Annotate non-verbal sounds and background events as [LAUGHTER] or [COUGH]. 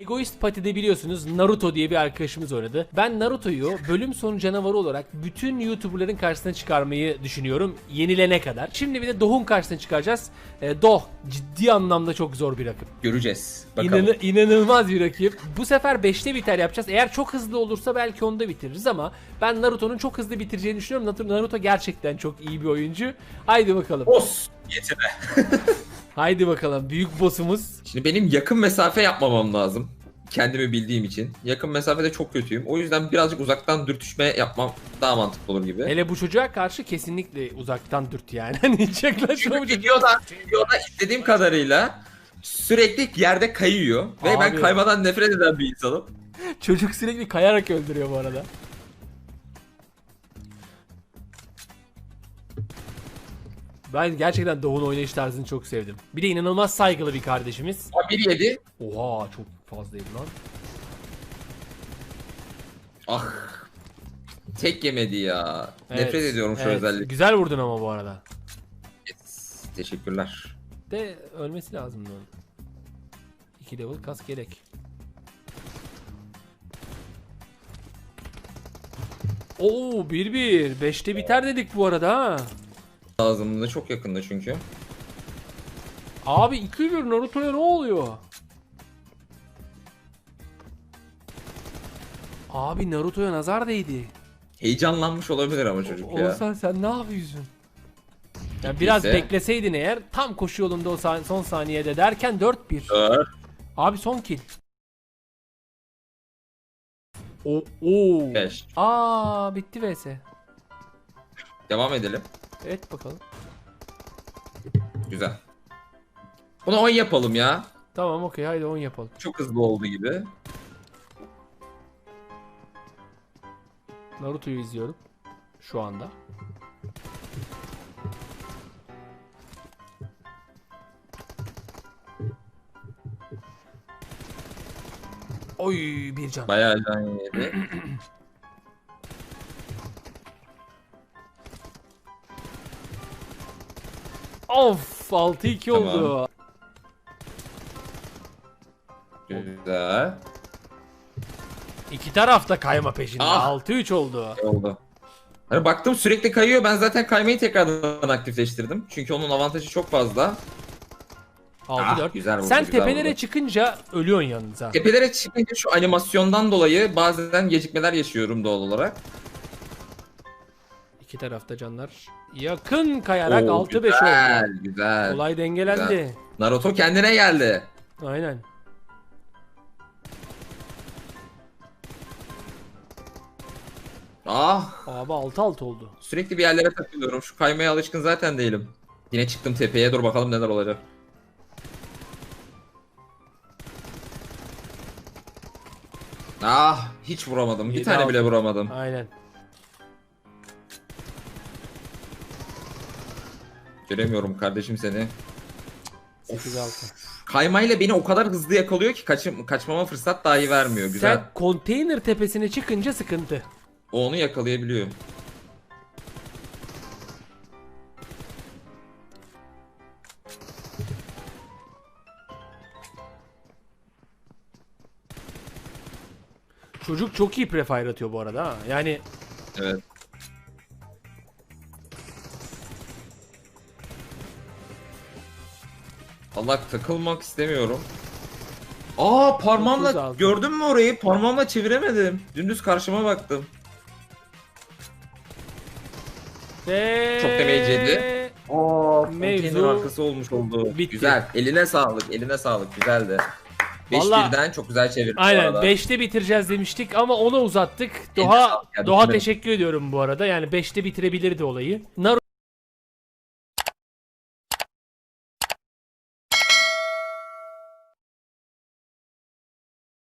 Egoist Pati'de biliyorsunuz Naruto diye bir arkadaşımız oynadı. Ben Naruto'yu bölüm sonu canavarı olarak bütün YouTuber'ların karşısına çıkarmayı düşünüyorum yenilene kadar. Şimdi bir de Doh'un karşısına çıkaracağız. E, Doh ciddi anlamda çok zor bir rakip. Göreceğiz. Bakalım. İnanı- inanılmaz bir rakip. Bu sefer 5'te biter yapacağız. Eğer çok hızlı olursa belki onda bitiririz ama ben Naruto'nun çok hızlı bitireceğini düşünüyorum. Naruto- gerçekten çok iyi bir oyuncu. Haydi bakalım. Boss yetine. [LAUGHS] Haydi bakalım. Büyük boss'umuz. Şimdi benim yakın mesafe yapmamam lazım. Kendimi bildiğim için. Yakın mesafede çok kötüyüm. O yüzden birazcık uzaktan dürtüşme yapmam daha mantıklı olur gibi. Hele bu çocuğa karşı kesinlikle uzaktan dürt yani. [LAUGHS] Hani hiç yaklaşma bu Çünkü çocuğa. videoda, videoda izlediğim kadarıyla sürekli yerde kayıyor. Ve ben Abi. kaymadan nefret eden bir insanım. [LAUGHS] Çocuk sürekli kayarak öldürüyor bu arada. Ben gerçekten Doğu'nun oynayış tarzını çok sevdim. Bir de inanılmaz saygılı bir kardeşimiz. Aa, 1-7. Oha çok fazlaydı lan. Ah. Tek yemedi ya. Evet, Nefret ediyorum şu evet. özellik. Güzel vurdun ama bu arada. Teşekkürler. De ölmesi lazım onun. 2 level kas gerek. Oo 1-1. 5'te biter dedik bu arada ha. Ağzımda çok yakında çünkü. Abi 2-1 Naruto'ya ne oluyor? Abi Naruto'ya nazar değdi. Heyecanlanmış olabilir ama çocuk ya. Oğuzhan sen ne yapıyorsun? Ya biraz Neyse. bekleseydin eğer tam koşu yolunda o san- son saniyede derken 4-1. Dört. Abi son kill. O oo. 5. Aa bitti vs. Devam edelim. Evet bakalım. Güzel. Buna 10 yapalım ya. Tamam okey haydi 10 yapalım. Çok hızlı oldu gibi. Naruto'yu izliyorum. Şu anda. Oy bir can. Bayağı can yedi. [CLEARS THROAT] Of 6-2 Tamam. oldu. Güzel. İki tarafta kayma peşinde. Ah. 6-3 oldu. Oldu. Hani baktım sürekli kayıyor. Ben zaten kaymayı tekrardan aktifleştirdim. Çünkü onun avantajı çok fazla. 6-4. Ah, güzel vurdu, Sen güzel tepelere vurdu. çıkınca ölüyorsun yalnız ha. Tepelere çıkınca şu animasyondan dolayı bazen gecikmeler yaşıyorum doğal olarak. İki tarafta canlar yakın kayarak Oo, 6-5 güzel, oldu. Güzel. Olay dengelendi. Güzel. Naruto kendine geldi. Aynen. Ah Abi 6-6 oldu. sürekli bir yerlere takılıyorum. Şu kaymaya alışkın zaten değilim. Yine çıktım tepeye. Dur bakalım neler olacak. Ah hiç vuramadım. Bir Yedi tane altı. bile vuramadım. Aynen. Göremiyorum kardeşim seni. 8-6. Kaymayla beni o kadar hızlı yakalıyor ki kaçım, kaçmama fırsat dahi vermiyor. Güzel. Sen konteyner tepesine çıkınca sıkıntı. O onu yakalayabiliyor. Çocuk çok iyi prefire atıyor bu arada ha. Yani Evet. Allah takılmak istemiyorum. Aa parmağımla gördün mü orayı? Parmağımla çeviremedim. Dümdüz karşıma baktım. ve... Çok damage yedi. Aa, Mevzu arkası olmuş oldu. bitti. Güzel. Eline sağlık. Eline sağlık. Güzeldi. 5 Vallahi- birden çok güzel çevirdi bu Aynen arada. 5'te bitireceğiz demiştik ama ona uzattık. Doğa Doğa teşekkür ediyorum bu arada. Yani 5'te bitirebilirdi olayı. Naruto